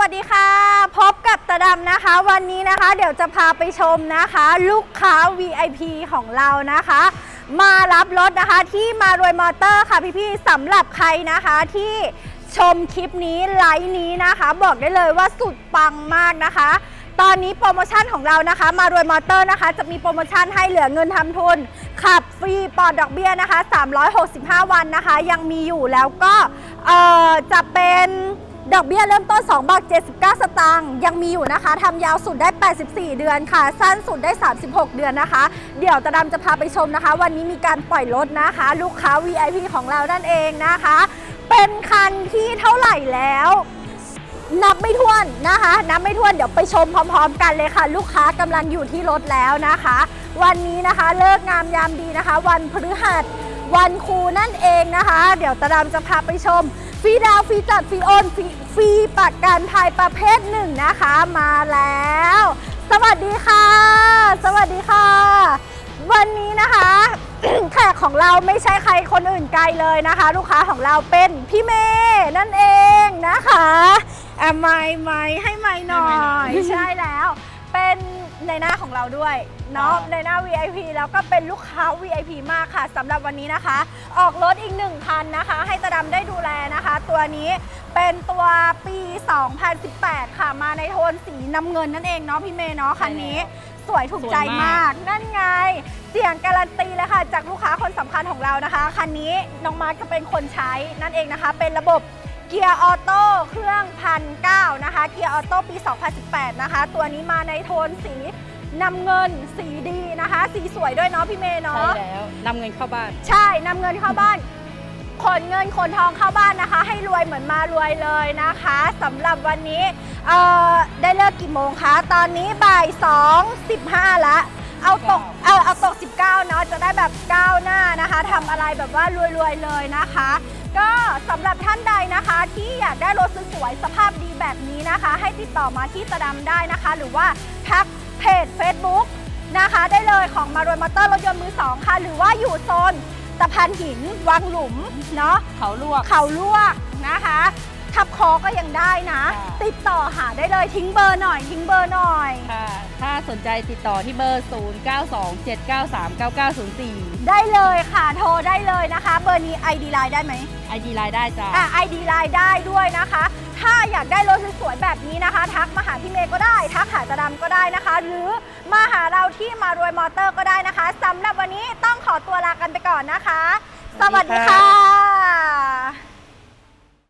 วัสดีค่ะ พบกับตาดำนะคะ วันนี้นะคะ เดี๋ยวจะพาไปชมนะคะ ลูกค้า VIP ของเรานะคะ มารับรถนะคะที่มารวยมอเตอร์ค่ะพี่ๆสำหรับใครนะคะที่ชมคลิปนี้ไลฟ์นี้นะคะ บอกได้เลยว่าสุดปังมากนะคะ ตอนนี้โปรโมชั่นของเรานะคะ มารวยมอเตอร์นะคะ จะมีโปรโมชั่นให้เหลือเงินทำทุน ขับฟรีปลอดดอกเบี้ยนะคะ 365 วันนะคะ ยังมีอยู่แล้วก็จะเป็น ดอกเบี้ยเริ่มต้น2บาท79 สตางค์ยังมีอยู่นะคะทำยาวสุดได้ 84 เดือนค่ะ สั้นสุดได้ 36 เดือนนะคะ เดี๋ยวตะดำจะพาไปชมนะคะ วันนี้มีการปล่อยรถนะคะ ลูกค้า VIP ของเรานั่นเองนะคะ เป็นคันที่เท่าไหร่แล้ว นับไม่ถ้วนนะคะ นับไม่ถ้วนเดี๋ยวไปชมพร้อม ๆ กันเลยค่ะ ลูกค้ากำลังอยู่ที่รถแล้วนะคะ วันนี้นะคะเลิกงามยามดีนะคะ วันพฤหัส วันครูนั่นเองนะคะ เดี๋ยวตาดำจะพาไปชมฟรีดาวน์ฟรีจัดฟรีโอนฟรีฟรีประกันภัยประเภทหนึ่งนะคะมาแล้ว สวัสดีค่ะ สวัสดีค่ะ วันนี้นะคะแขกของเราไม่ใช่ใครคนอื่นไกลเลยนะคะ ลูกค้าของเราเป็นพี่เมย์นั่นเองนะคะอะไม่ไม่ให้ไม่หน่อย ใช่แล้ว เป็นในหน้าของเราด้วยเนาะครับในหน้า VIP แล้วก็เป็นลูกค้า VIP มากค่ะสำหรับวันนี้นะคะ ออกรถอีกหนึ่งคันนะคะ ให้ตะดำได้ดูแลนะคะ ตัวนี้เป็นตัวปี 2018 ค่ะมาในโทนสีน้ำเงินนั่นเองเนาะพี่เมย์เนาะคันนี้สวยถูกใจสวยมามากกนั่นไง เสียงการันตีเลยค่ะ จากลูกค้าคนสำคัญของเรานะคะ คันนี้น้องมาร์คจะเป็นคนใช้นั่นเองนะคะ เป็นระบบ เกียร์ออโต้เครื่องพันเนะคะเกียร์ออโต้ปี 2018 นะคะ ตัวนี้มาในโทนสีน้ำเงินสีดีนะคะ สีสวยด้วยเนาะพี่เมย์ใช่เนาะแล้วนำเงินเข้าบ้าน ใช่นำเงินเข้าบ้านขนเงินขนทองเข้าบ้านนะคะ ให้รวยเหมือนมารวยเลยนะคะสำหรับวันนี้เอ่อได้เลิกกี่โมงคะ ตอนนี้บ่าย2 15ละเอาตกเออเอาตก 19 เนาะจะได้แบบก้าวหน้านะคะทำอะไรแบบว่ารวยๆเลยนะคะ ก็สำหรับท่านใดนะคะ ที่อยากได้รถสวยๆสภาพดีแบบนี้นะคะ ให้ติดต่อมาที่ตะดำได้นะคะ หรือว่าทักเพจ Facebook นะคะ ได้เลยของมารวยมอเตอร์รถยนต์มือสองค่ะ หรือว่าอยู่โซนตะพานหินวังหลุมเนาะเขาลวกเขาลวกนะคะทับคอก็ยังได้นะค่ะติดต่อหาได้เลยทิ้งเบอร์หน่อย ทิ้งเบอร์หน่อยค่ะ ถ้าสนใจติดต่อที่เบอร์ 0927939904 ได้เลยค่ะ โทรได้เลยนะคะ เบอร์นี้ ID Line ได้ไหม ID ไลน์ได้จ้าอะ ID Line ได้ด้วยนะคะ ถ้าอยากได้รถสวยๆแบบนี้นะคะ ทักมาหาพี่เมย์ก็ได้ ทักหาตะดำก็ได้นะคะ หรือมาหาเราที่มารวยมอเตอร์ก็ได้นะคะสำหรับวันนี้ต้องขอตัวลากันไปก่อนนะคะ สวัสดีค่ะ